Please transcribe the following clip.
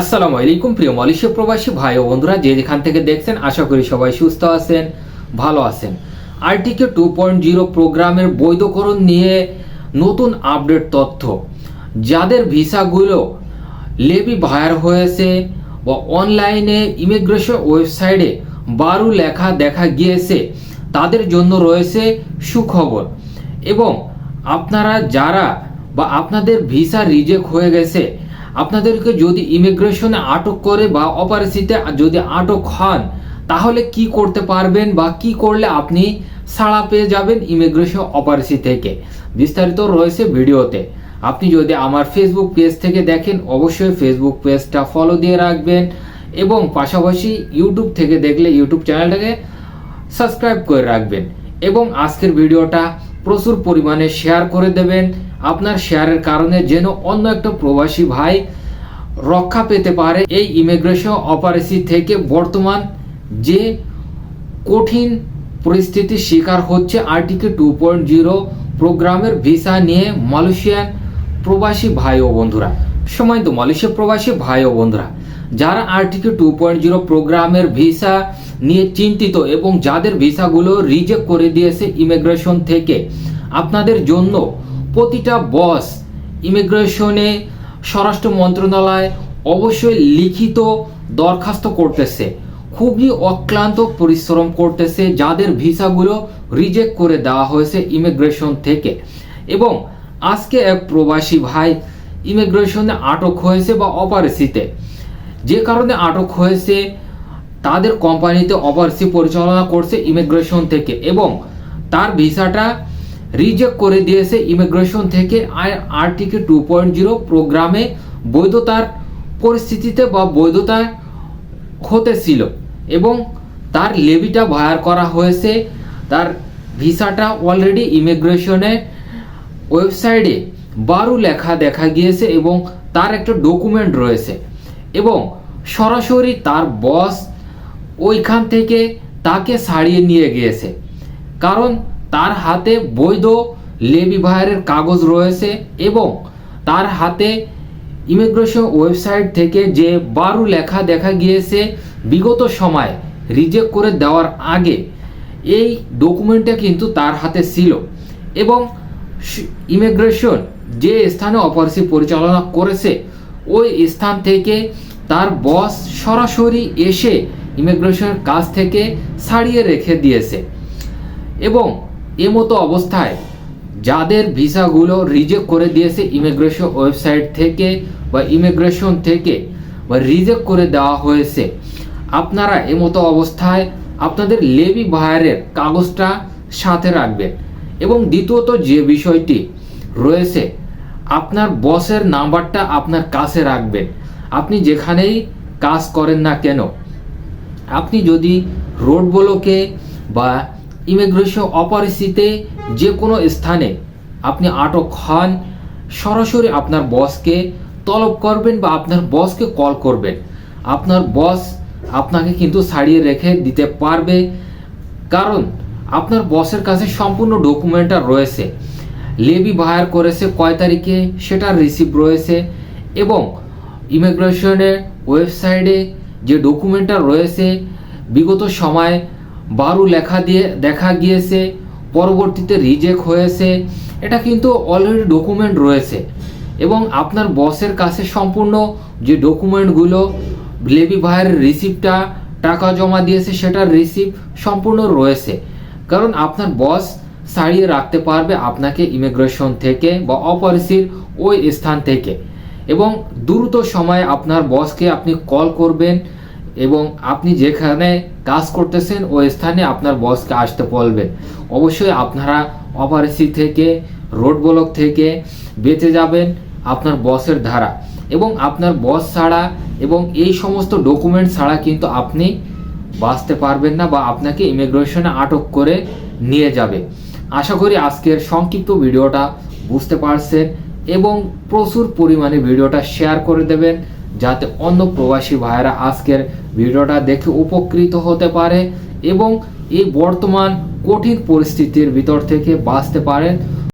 আসসালামু আলাইকুম, প্রিয় মালয়েশিয়া প্রবাসী ভাই ও বন্ধুরা, যে যেখান থেকে দেখছেন, আশা করি সবাই সুস্থ আছেন, ভালো আছেন। আরটিকে টু পয়েন্ট জিরো প্রোগ্রামের বৈধকরণ নিয়ে নতুন আপডেট তথ্য। যাদের ভিসাগুলো লেবি ভায়ার হয়েছে বা অনলাইনে ইমিগ্রেশন ওয়েবসাইটে বারু লেখা দেখা গিয়েছে, তাদের জন্য রয়েছে সুখবর। এবং আপনারা যারা বা আপনাদের ভিসা রিজেক্ট হয়ে গেছে আপনাদেরকে যদি ইমিগ্রেশনে আটক করে বা অপারেসিতে যদি আটক হন, তাহলে কি করতে পারবেন বা কি করলে আপনি সাড়া পেয়ে যাবেন ইমিগ্রেশন অপারেসি থেকে? বিস্তারিত রয়েছে ভিডিওতে। আপনি যদি আমার ফেসবুক পেজ থেকে দেখেন, অবশ্যই ফেসবুক পেজটা ফলো দিয়ে রাখবেন এবং পাশাপাশি ইউটিউব থেকে দেখলে ইউটিউব চ্যানেলটাকে সাবস্ক্রাইব করে রাখবেন। এবং আজকের ভিডিওটা প্রচুর পরিমাণে শেয়ার করে দেবেন। আপনার শেয়ারের কারণে যেন অন্য একটা প্রবাসী ভাই রক্ষা পেতে পারে এই ইমিগ্রেশন অপারেসি থেকে। বর্তমান যে কঠিন পরিস্থিতির শিকার হচ্ছে আরটিকে টু পয়েন্ট জিরো প্রোগ্রামের ভিসা নিয়ে মালয়েশিয়ান প্রবাসী ভাই ও বন্ধুরা। সময় তো মালয়েশিয়া প্রবাসী ভাই ও বন্ধুরা। যারা আরটিকে টু পয়েন্ট জিরো প্রোগ্রামের ভিসা নিয়ে চিন্তিত এবং যাদের ভিসাগুলো রিজেক্ট করে দিয়েছে ইমিগ্রেশন থেকে। আপনাদের জন্য প্রতিটা বস ইমিগ্রেশনে স্বরাষ্ট্র মন্ত্রণালয় অবশ্যই লিখিত দরখাস্ত করতেছে। খুবই অক্লান্ত পরিশ্রম করতেছে যাদের ভিসাগুলো রিজেক্ট করে দেওয়া হয়েছে ইমিগ্রেশন থেকে। এবং আজকে এক প্রবাসী ভাই ইমিগ্রেশনে আটক হয়েছে বা অপারেসিতে। যে কারণে আটক হয়েছে তাদের কোম্পানিতে অপারেসি পরিচালনা করছে ইমিগ্রেশন থেকে এবং তার ভিসাটা রিজেক্ট করে দিয়েছে ইমিগ্রেশন থেকে আরটিকে টু পয়েন্ট জিরো প্রোগ্রামে বৈধতার পরিস্থিতিতে বা বৈধতা হতেছিল এবং তার লেবিটা ভায়ার করা হয়েছে। তার ভিসাটা অলরেডি ইমিগ্রেশনের ওয়েবসাইটে বারো লেখা দেখা গিয়েছে এবং তার একটা ডকুমেন্ট রয়েছে এবং সরাসরি তার বস ওইখান থেকে তাকে ছাড়িয়ে নিয়ে গিয়েছে। কারণ তার হাতে বৈধ লেবি ভায়ারের কাগজ রয়েছে এবং তার হাতে ইমিগ্রেশন ওয়েবসাইট থেকে যে বারো লেখা দেখা গিয়েছে বিগত সময় রিজেক্ট করে দেওয়ার আগে এই ডকুমেন্টটা কিন্তু তার হাতে ছিল এবং ইমিগ্রেশন যে স্থানে অপারেসি পরিচালনা করেছে, ওই স্থান থেকে তার বস সরাসরি এসে ইমিগ্রেশনের কাছ থেকে ছাড়িয়ে রেখে দিয়েছে। এবং এমতো অবস্থায় যাদের ভিসাগুলো রিজেক্ট করে দিয়েছে ইমিগ্রেশন ওয়েবসাইট থেকে বা ইমিগ্রেশন থেকে বা রিজেক্ট করে দেওয়া হয়েছে, আপনারা এমতো অবস্থায় আপনাদের লেবি ভায়ারের কাগজটা সাথে রাখবেন। এবং দ্বিতীয়ত যে বিষয়টি রয়েছে, আপনার বসের নাম্বারটা আপনার কাছে রাখবেন। আপনি যেখানেই কাজ করেন না কেন আপনি যদি রোড ব্লকে বা ইমিগ্রেশন অপারেসিতে যে কোনো স্থানে আপনি আটক হন, সরাসরি আপনার বসকে তলব করবেন বা আপনার বসকে কল করবেন। আপনার বস আপনাকে কিন্তু ছাড়িয়ে রেখে দিতে পারবে, কারণ আপনার বসের কাছে সম্পূর্ণ ডকুমেন্টটা রয়েছে। লেবি বাহার করেছে কয় তারিখে, সেটার রিসিপ্ট রয়েছে এবং ইমিগ্রেশনের ওয়েবসাইটে যে ডকুমেন্টটা রয়েছে, বিগত সময়ে বারু লেখা দিয়ে, দেখা গিয়েছে, পরবর্তীতে রিজেক্ট হয়েছে, এটা কিন্তু অলরেডি ডকুমেন্ট রয়েছে। এবং আপনার বসের কাছে সম্পূর্ণ যে ডকুমেন্টগুলো লেবি ভাইয়ের রিসিপ্টটা টাকা জমা দিয়েছে, সেটার রিসিপ্ট সম্পূর্ণ রয়েছে। কারণ আপনার বস সারিয়ে রাখতে পারবে আপনাকে ইমিগ্রেশন থেকে বা অপারেসির ওই স্থান থেকে। এবং দ্রুত সময়ে আপনার বসকে আপনি কল করবেন এবং আপনি যেখানে কাজ করতেছেন, ওই স্থানে আপনার বসকে আসতে বলবেন অবশ্যই আপনারা অপারেসি থেকে, রোড ব্লক থেকে বেঁচে যাবেন আপনার বসের ধারা এবং আপনার বস ছাড়া এবং এই সমস্ত ডকুমেন্ট ছাড়া কিন্তু আপনি বাঁচতে পারবেন না বা আপনাকে ইমিগ্রেশনে আটক করে নিয়ে যাবে। আশা করি আজকের সংক্ষিপ্ত ভিডিওটা বুঝতে পারছেন এবং প্রচুর পরিমাণে ভিডিওটা শেয়ার করে দেবেন। যাতে অন্য প্রবাসী ভাইয়েরা আজকের ভিডিওটা দেখে উপকৃত হতে পারে এবং এই বর্তমান কঠিন পরিস্থিতির ভিতর থেকে বাঁচতে পারেন।